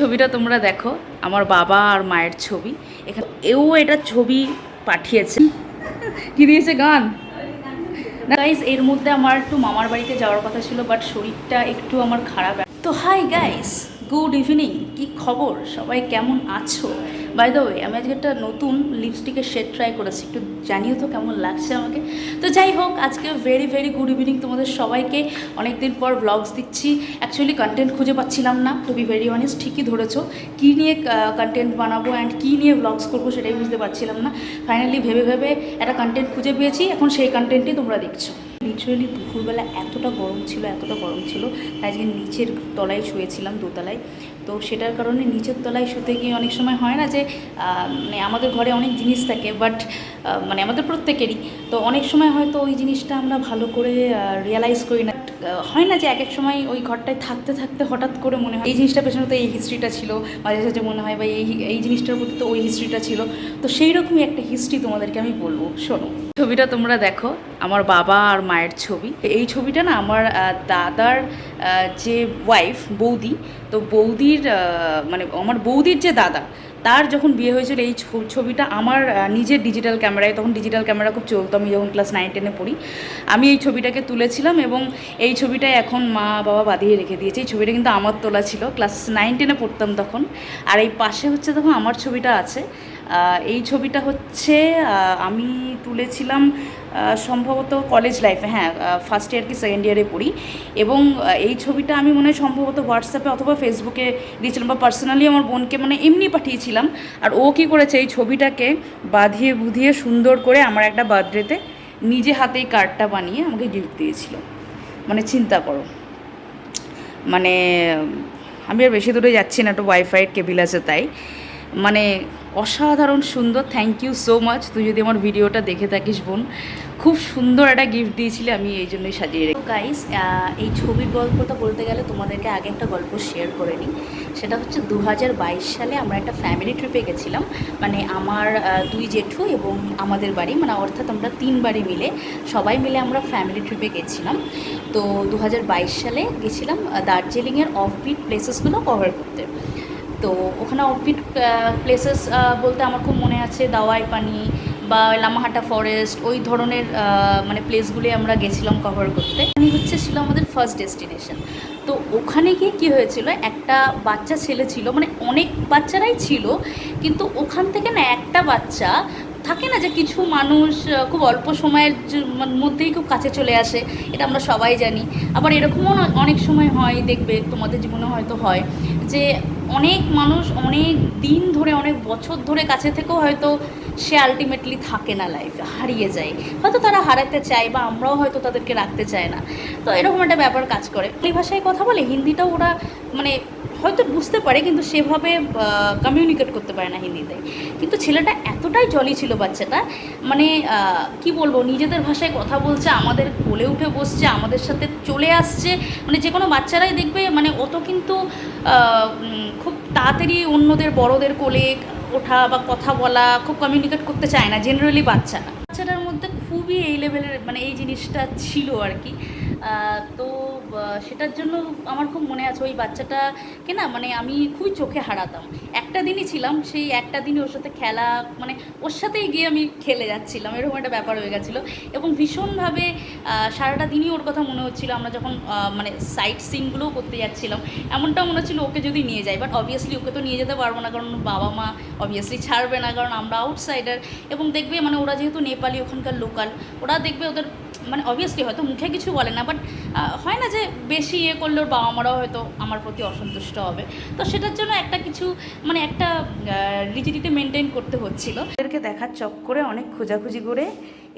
ছবিটা তোমরা দেখো, আমার বাবা আর মায়ের ছবি। এখানে এও এটা ছবি পাঠিয়েছে। কি দিয়েছে গান? গাইজ এর মধ্যে আমার একটু মামার বাড়িতে যাওয়ার কথা ছিল বাট শরীরটা একটু আমার খারাপ। তো হাই গাইস গুড ইভিনিং কি খবর? সবাই কেমন আছো? বাই দ্য ওয়ে আমি আজকে একটা নতুন লিপস্টিকের শেড ট্রাই করেছি। একটু জানিও তো কেমন লাগছে আমাকে? তো যাই হোক, আজকে ভেরি ভেরি গুড ইভিনিং তোমাদের সবাইকে। অনেকদিন পর ব্লগস দিচ্ছি। অ্যাকচুয়ালি কন্টেন্ট খুঁজে পাচ্ছিলাম না টু বি ভেরি অনেস্ট ঠিকই ধরেছো। কী নিয়ে কন্টেন্ট বানাবো অ্যান্ড কী নিয়ে ব্লগস করব সেটাই বুঝতে পারছিলাম না। ফাইনালি ভেবে ভেবে একটা কন্টেন্ট খুঁজে পেয়েছি। এখন সেই কন্টেন্টই তোমরা দেখছ। লিটারেলি দুপুরবেলা এতটা গরম ছিল, এতটা গরম ছিল, তাই আজকে নিচের তলায় শুয়েছিলাম, দোতলায়। তো সেটার কারণে নিচের তলায় শুতে গিয়ে অনেক সময় হয় না যে মানে আমাদের ঘরে অনেক জিনিস থাকে বাট মানে আমাদের প্রত্যেকেরই। তো অনেক সময় হয়তো ওই জিনিসটা আমরা ভালো করে রিয়েলাইজ করি না। হয় না যে এক এক সময় ওই ঘরটায় থাকতে থাকতে হঠাৎ করে মনে হয় এই জিনিসটার পেছনে তো এই হিস্ট্রিটা ছিল, মাঝে সাঝে মনে হয় বা এই এই জিনিসটার প্রতি তো ওই হিস্ট্রিটা ছিল। তো সেই রকমই একটা হিস্ট্রি তোমাদেরকে আমি বলব, শোনো। ছবিটা তোমরা দেখো, আমার বাবা আর মায়ের ছবি। এই ছবিটা না আমার দাদার যে ওয়াইফ বৌদি, তো বৌদির মানে আমার বৌদির যে দাদা তার যখন বিয়ে হয়েছিল, এই ছবিটা আমার নিজের ডিজিটাল ক্যামেরায় তখন ডিজিটাল ক্যামেরা খুব চলতো। আমি যখন ক্লাস নাইন টেনে পড়ি, আমি এই ছবিটাকে তুলেছিলাম এবং এই ছবিটাই এখন মা, বাবা বাঁধিয়ে রেখে দিয়েছে। এই ছবিটা কিন্তু আমার তোলা ছিল। ক্লাস নাইন টেনে পড়তাম তখন। আর এই পাশে হচ্ছে তখন আমার ছবিটা আছে। এই ছবিটা হচ্ছে আমি তুলেছিলাম সম্ভবত কলেজ লাইফে হ্যাঁ ফার্স্ট ইয়ার কি সেকেন্ড ইয়ারে পড়ি। এবং এই ছবিটা আমি মনে হয় সম্ভবত হোয়াটসঅ্যাপে অথবা ফেসবুকে দিয়েছিলাম বা পার্সোনালি আমার বোনকে মানে এমনি পাঠিয়েছিলাম। আর ও কী করেছে, এই ছবিটাকে বাঁধিয়ে বুধিয়ে সুন্দর করে আমার একটা বার্থডেতে নিজে হাতেই কার্ডটা বানিয়ে আমাকে গিফট দিয়েছিল। মানে চিন্তা করো। মানে আমি আর বেশি দূরে যাচ্ছি না, একটু ওয়াইফাইয়ের কেবিল আছে তাই। মানে অসাধারণ সুন্দর থ্যাংক ইউ সো মাচ তুই যদি আমার ভিডিওটা দেখে থাকিস বোন, খুব সুন্দর একটা গিফট দিয়েছিলে, আমি এই জন্যই সাজিয়ে রেখে গাইস এই ছবির গল্পটা বলতে গেলে তোমাদেরকে আগে একটা গল্প শেয়ার করে নিই। সেটা হচ্ছে দু হাজার বাইশ সালে আমরা একটা ফ্যামিলি ট্রিপে গেছিলাম। মানে আমার দুই জেঠু এবং আমাদের বাড়ি মানে অর্থাৎ আমরা তিন বাড়ি মিলে সবাই মিলে আমরা ফ্যামিলি ট্রিপে গেছিলাম। তো দু হাজার বাইশ সালে গেছিলাম দার্জিলিংয়ের অফবিট প্লেসেসগুলো কভার করতে। তো ওখানে অফবিট প্লেসেস বলতে আমার খুব মনে আছে, দাওয়াই পানি বা লামাহাটা ফরেস্ট ওই ধরনের মানে প্লেসগুলি আমরা গেছিলাম কভার করতে। এখানে হচ্ছে ছিল আমাদের ফার্স্ট ডেস্টিনেশন তো ওখানে গিয়ে কী হয়েছিল, একটা বাচ্চা ছেলে ছিল মানে অনেক বাচ্চারাই ছিল, কিন্তু ওখান থেকে না একটা বাচ্চা থাকে না যে কিছু মানুষ খুব অল্প সময়ের মধ্যেই খুব কাছে চলে আসে, এটা আমরা সবাই জানি। আবার এরকমও অনেক সময় হয়, দেখবে তোমাদের জীবনে হয়তো হয়, যে অনেক মানুষ অনেক দিন ধরে, অনেক বছর ধরে কাছে থেকেও হয়তো সে আলটিমেটলি থাকে না লাইফে হারিয়ে যায়। হয়তো তারা হারাতে চায় বা আমরাও হয়তো তাদেরকে রাখতে চায় না। তো এরকম একটা ব্যাপার কাজ করে। এই ভাষায় কথা বলে হিন্দিটাও ওরা মানে হয়তো বুঝতে পারে, কিন্তু সেভাবে কমিউনিকেট করতে পারে না হিন্দিতে। কিন্তু ছেলেটা এতটাই জলি ছিল বাচ্চাটা মানে কি বলব, নিজেদের ভাষায় কথা বলছে, আমাদের কোলে উঠে বসছে, আমাদের সাথে চলে আসছে। মানে যে কোনো বাচ্চারাই দেখবে মানে অত কিন্তু খুব তাড়াতাড়ি অন্যদের, বড়দের কোলে ওঠা বা কথা বলা, খুব কমিউনিকেট করতে চায় না জেনারেলি বাচ্চারা এই লেভেলের মানে এই জিনিসটা ছিল আর কি। তো সেটার জন্য আমার খুব মনে আছে ওই বাচ্চাটাকে না মানে আমি খুবই চোখে হারাতাম। একটা দিনই ছিলাম, সেই একটা দিনই ওর সাথে খেলা মানে ওর সাথেই গিয়ে আমি খেলে যাচ্ছিলাম, এরকম একটা ব্যাপার হয়ে গেছিল। এবং ভীষণভাবে সারাটা দিনই ওর কথা মনে হচ্ছিল, আমরা যখন মানে সাইট সিনগুলোও করতে যাচ্ছিলাম, এমনটাও মনে হচ্ছিল ওকে যদি নিয়ে যাই। বাট অবভিয়াসলি ওকে তো নিয়ে যেতে পারব না, কারণ বাবা মা অবভিয়াসলি ছাড়বে না, কারণ আমরা আউটসাইডার এবং দেখবে মানে ওরা যেহেতু নেপালি, ওখানকার লোকাল ওরা দেখবে ওদের মানে অবভিয়াসলি হয়তো মুখে কিছু বলে না বাট হয় না যে বেশি ইয়ে করলে ওর বাবা মারাও হয়তো আমার প্রতি অসন্তুষ্ট হবে। তো সেটার জন্য একটা কিছু মানে একটা রিজিডিটি মেনটেন করতে হচ্ছিল। এদেরকে দেখার চক্করে অনেক খোঁজাখুঁজি করে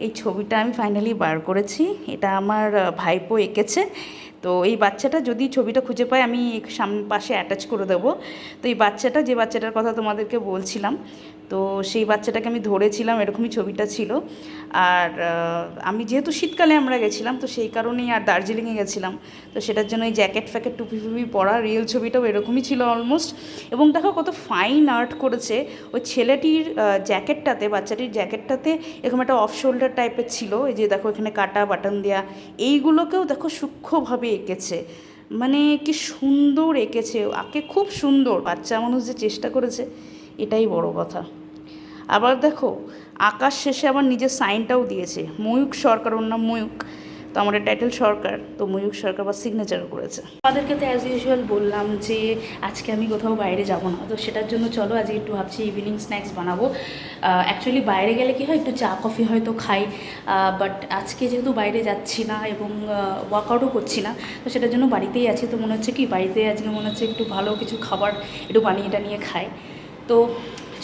এই ছবিটা আমি ফাইনালি বার করেছি। এটা আমার ভাইপো এঁকেছে। তো এই বাচ্চাটা যদি ছবিটা খুঁজে পাই আমি সামনে পাশে অ্যাটাচ করে দেবো। তো এই বাচ্চাটা, যে বাচ্চাটার কথা তোমাদেরকে বলছিলাম, তো সেই বাচ্চাটাকে আমি ধরেছিলাম, এরকমই ছবিটা ছিল। আর আমি যেহেতু শীতকালে আমরা গেছিলাম, তো সেই কারণেই আর দার্জিলিংয়ে গেছিলাম। তো সেটার জন্য ওই জ্যাকেট ফ্যাকেট, টুপি ফুপি পরা রিয়েল ছবিটাও এরকমই ছিল অলমোস্ট এবং দেখো কত ফাইন আর্ট করেছে। ওই ছেলেটির জ্যাকেটটাতে, বাচ্চাটির জ্যাকেটটাতে এরকম একটা অফ শোল্ডার টাইপের ছিল। এই যে দেখো এখানে কাটা বাটন দেওয়া এইগুলোকেও দেখো সূক্ষ্মভাবে এঁকেছে। মানে কি সুন্দর এঁকেছে। আঁকে খুব সুন্দর। বাচ্চা মানুষ যে চেষ্টা করেছে, এটাই বড় কথা। আবার দেখো, আকাশ শেষে আবার নিজের সাইনটাও দিয়েছে। ময়ূক সরকার, ওর নাম ময়ূক তো আমাদের টাইটেল সরকার, তো ময়ূক সরকার বা সিগনেচারও করেছে। তাদেরকে তো অ্যাজ ইউজুয়াল বললাম যে, আজকে আমি কোথাও বাইরে যাব না। তো সেটার জন্য চলো আজকে একটু ভাবছি ইভিনিং স্ন্যাক্স বানাবো। অ্যাকচুয়ালি বাইরে গেলে কি হয়, একটু চা কফি হয়তো খাই। বাট আজকে যেহেতু বাইরে যাচ্ছি না এবং ওয়ার্কআউটও করছি না, তো সেটার জন্য বাড়িতেই আছি। তো মনে হচ্ছে কি বাড়িতে আজকে মনে হচ্ছে একটু ভালো কিছু খাবার একটু বানিয়ে টানিয়ে খাই। তো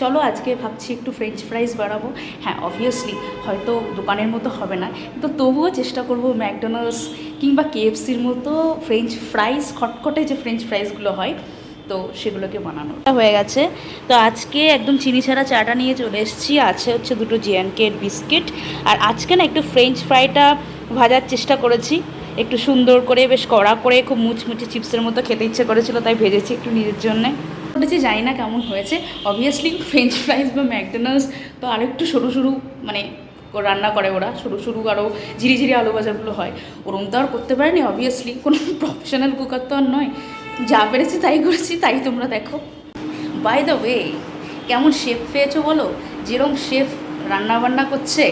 চলো আজকে ভাবছি একটু ফ্রেঞ্চ ফ্রাইজ বাড়াবো হ্যাঁ অবভিয়াসলি হয়তো দোকানের মতো হবে না, কিন্তু তবুও চেষ্টা করব ম্যাকডোনাল্ডস কিংবা কেএফসির মতো ফ্রেঞ্চ ফ্রাইজ খটখটে যে ফ্রেঞ্চ ফ্রাইজগুলো হয়, তো সেগুলোকে বানানো হয়ে গেছে। তো আজকে একদম চিনি ছাড়া চাটা নিয়ে চলে এসেছি। আছে হচ্ছে দুটো জিয়ানকের বিস্কিট আর আজকে না একটু ফ্রেঞ্চ ফ্রাইটা ভাজার চেষ্টা করেছি। একটু সুন্দর করে, বেশ কড়া করে, খুব মুচমুচে চিপসের মতো খেতে ইচ্ছে করেছিল, তাই ভেজেছি একটু নিজের জন্যে। করেছি, জানি না কেমন হয়েছে। অবভিয়াসলি ফ্রেঞ্চ ফ্রাইজ বা ম্যাকডোনাল্ডস তো আরও একটু সরু সরু মানে রান্না করে ওরা, সরু সরু আরও ঝিরিঝিরি আলু ভাজাগুলো হয়। ওরম তো আর করতে পারেনি অবভিয়াসলি কোনো প্রফেশনাল কুকার তো আর নয়। যা পেরেছি তাই করেছি, তাই তোমরা দেখো। বাই দ্য ওয়ে কেমন শেফ পেয়েছ বলো? যেরকম শেফ রান্না বান্না করছে,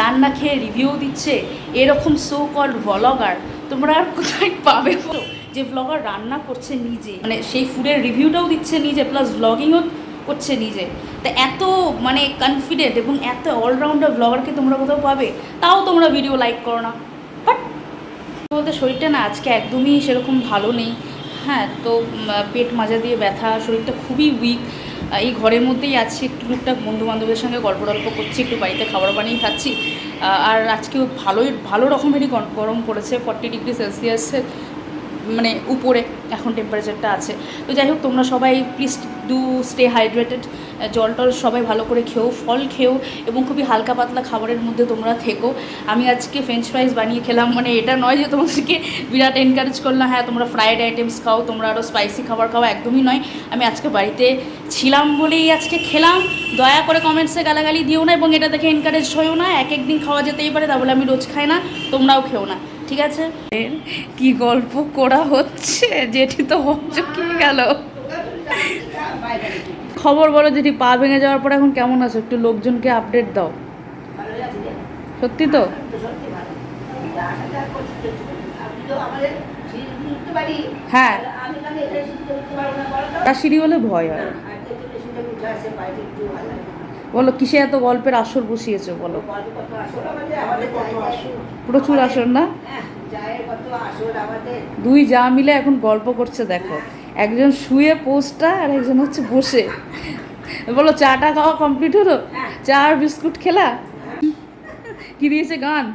রান্না খেয়ে রিভিউ দিচ্ছে, এরকম সো কল ভ্লগার তোমরা আর কোথায় পাবে বলো? যে ব্লগার রান্না করছে নিজে মানে সেই ফুডের রিভিউটাও দিচ্ছে নিজে প্লাস ব্লগিংও করছে নিজে। তা এত মানে কনফিডেন্ট এবং এত অলরাউন্ডার ব্লগারকে তোমরা কোথাও পাবে, তাও তোমরা ভিডিও লাইক করো না। বাট বলতে শরীরটা না আজকে একদমই সেরকম ভালো নেই। হ্যাঁ তো পেট মাজা দিয়ে ব্যথা, শরীরটা খুবই উইক এই ঘরের মধ্যেই আছি, একটু টুকটাক বন্ধু বান্ধবের সঙ্গে গল্প টল্প করছি, একটু বাড়িতে খাবার বানিয়ে খাচ্ছি। আর আজকেও ভালোই, ভালো রকমেরই গরম পড়েছে ফর্টি ডিগ্রি সেলসিয়াসের মানে উপরে এখন টেম্পারেচারটা আছে। তো যাই হোক, তোমরা সবাই প্লিজ ডু স্টে হাইড্রেটেড জল টল সবাই ভালো করে খেও, ফল খেও এবং খুবই হালকা পাতলা খাবারের মধ্যে তোমরা থেকো। আমি আজকে ফ্রেঞ্চ ফ্রাইজ বানিয়ে খেলাম মানে এটা নয় যে তোমাদেরকে বিরাট এনকারেজ করলাম হ্যাঁ তোমরা ফ্রায়েড আইটেমস খাও, তোমরা আরও স্পাইসি খাবার খাও, একদমই নয়। আমি আজকে বাড়িতে ছিলাম বলেই আজকে খেলাম। দয়া করে কমেন্টসে গালাগালি দিও না এবং এটা দেখে এনকারেজ হয়েও না। এক এক দিন খাওয়া যেতেই পারে, তা বলে আমি রোজ খাই না, তোমরাও খেও না। ঠিক আছে? কি গল্প করা হচ্ছে? জেঠি তো চকিয়ে গেল। খবর বলো যেটি পা ভেঙে যাওয়ার পর এখন কেমন আছো? একটু লোকজনকে আপডেট দাও। সত্যি তো? হ্যাঁ। তার সিঁড়ি হলে ভয় হয়। বলো, কিসে এত গল্পের আসর বসিয়েছো বলো? প্রচুর আসর না? দুই যা মিলে এখন গল্প করছে, দেখো। একজন শুয়ে পোস্টটা আর একজন হচ্ছে বসে। বলো, চাটা খাওয়া কমপ্লিট হলো? চা আর বিস্কুট খেলা? কি দিয়েছে গান?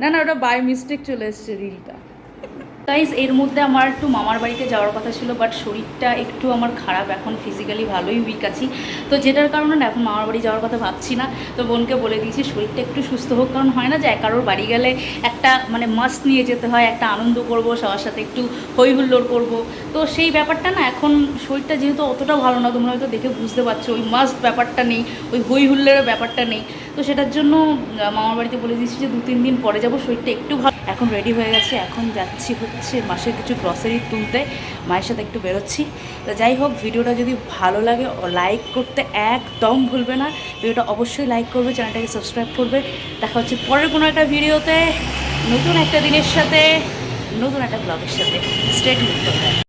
না না, ওটা বাই মিস্টেক চলে এসছে রিলটা গাইজ এর মধ্যে আমার একটু মামার বাড়িতে যাওয়ার কথা ছিল বাট শরীরটা একটু আমার খারাপ, এখন ফিজিক্যালি ভালোই উইক আছি। তো যেটার কারণে না, এখন মামার বাড়ি যাওয়ার কথা ভাবছি না। তো বোনকে বলে দিয়েছি, শরীরটা একটু সুস্থ হোক, কারণ হয় না যে কারোর বাড়ি গেলে একটা মানে মাস্ক নিয়ে যেতে হয়, একটা আনন্দ করব, সবার সাথে একটু হই হুল্লোড় করব। তো সেই ব্যাপারটা না, এখন শরীরটা যেহেতু অতটা ভালো না, তোমরা হয়তো দেখে বুঝতে পারছ, ওই মাস্ক ব্যাপারটা নেই, ওই হই হুল্লোড়ের ব্যাপারটা নেই। তো সেটার জন্য মামার বাড়িতে বলে দিয়েছি যে দু তিন দিন পরে যাব, শরীরটা একটু ভালো এখন রেডি হয়ে গেছে, এখন যাচ্ছি হচ্ছে মাসের কিছু গ্রসারি তুলতে, মায়ের সাথে একটু বেরোচ্ছি। তো যাই হোক, ভিডিওটা যদি ভালো লাগে লাইক করতে একদম ভুলবে না। ভিডিওটা অবশ্যই লাইক করবে, চ্যানেলটাকে সাবস্ক্রাইব করবে। দেখা হচ্ছে পরের কোনো একটা ভিডিওতে। নতুন একটা দিনের সাথে, নতুন একটা ব্লগের সাথে। স্টেট করবে